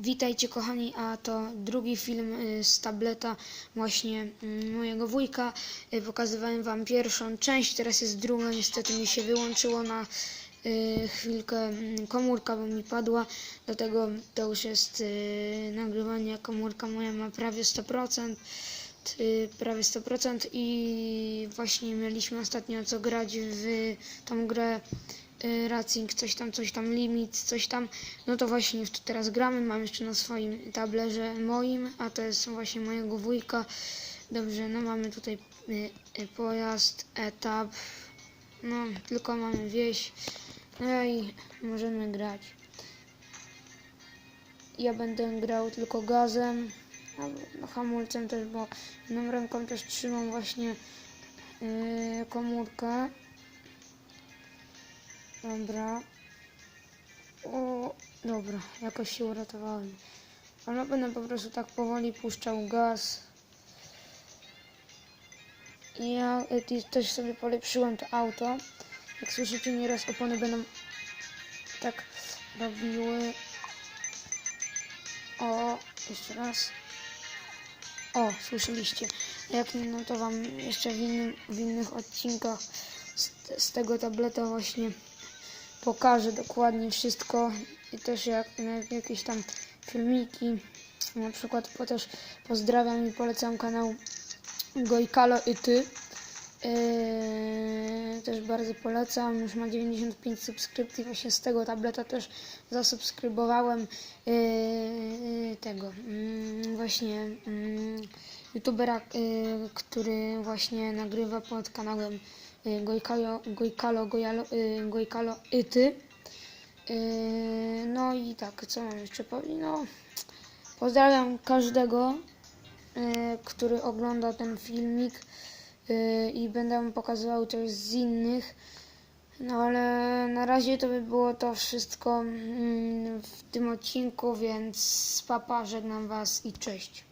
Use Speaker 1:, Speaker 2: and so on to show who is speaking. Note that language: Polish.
Speaker 1: Witajcie kochani, a to drugi film y, z tableta właśnie mm, mojego wujka. Y, Pokazywałem wam pierwszą część, teraz jest druga, niestety mi się wyłączyło na y, chwilkę mm, komórka, bo mi padła, dlatego to już jest nagrywanie, komórka moja ma prawie 100%. y, Prawie 100% i właśnie mieliśmy ostatnio co grać w tą grę Racing, coś tam, coś tam, limit, coś tam. No to właśnie w to teraz gramy. Mam jeszcze na swoim tablerze moim, a to jest właśnie mojego wujka. Dobrze, no mamy tutaj y, y, pojazd, etap. No, tylko mamy wieś. No i możemy grać. Ja będę grał tylko gazem, a hamulcem też, bo jedną ręką też trzymam właśnie y, komórkę. Dobra. O, dobra, jakoś się uratowałem. Ale będę po prostu tak powoli puszczał gaz. Ja y, też sobie polepszyłem to auto. Jak słyszycie, nieraz opony będą tak robiły. O, jeszcze raz. O, słyszeliście. Jak nie, no to wam jeszcze w, innym, w innych odcinkach z, z tego tableta właśnie pokażę dokładnie wszystko i też jak, jak jakieś tam filmiki. Na przykład po też pozdrawiam i polecam kanał Gojkalo i ty. Yy, też bardzo polecam. Już ma 95 subskrypcji. Właśnie z tego tableta też zasubskrybowałem yy, tego yy, właśnie yy, youtubera, yy, który właśnie nagrywa pod kanałem yy, Gojkalo, Gojkalo, Gojalo, yy, Gojkalo i ty. Yy, no i tak, co mam jeszcze powiedzieć? No, pozdrawiam każdego, który ogląda ten filmik i będę mu pokazywał też z innych. No ale na razie to by było to wszystko mm, w tym odcinku, więc papa, żegnam was i cześć.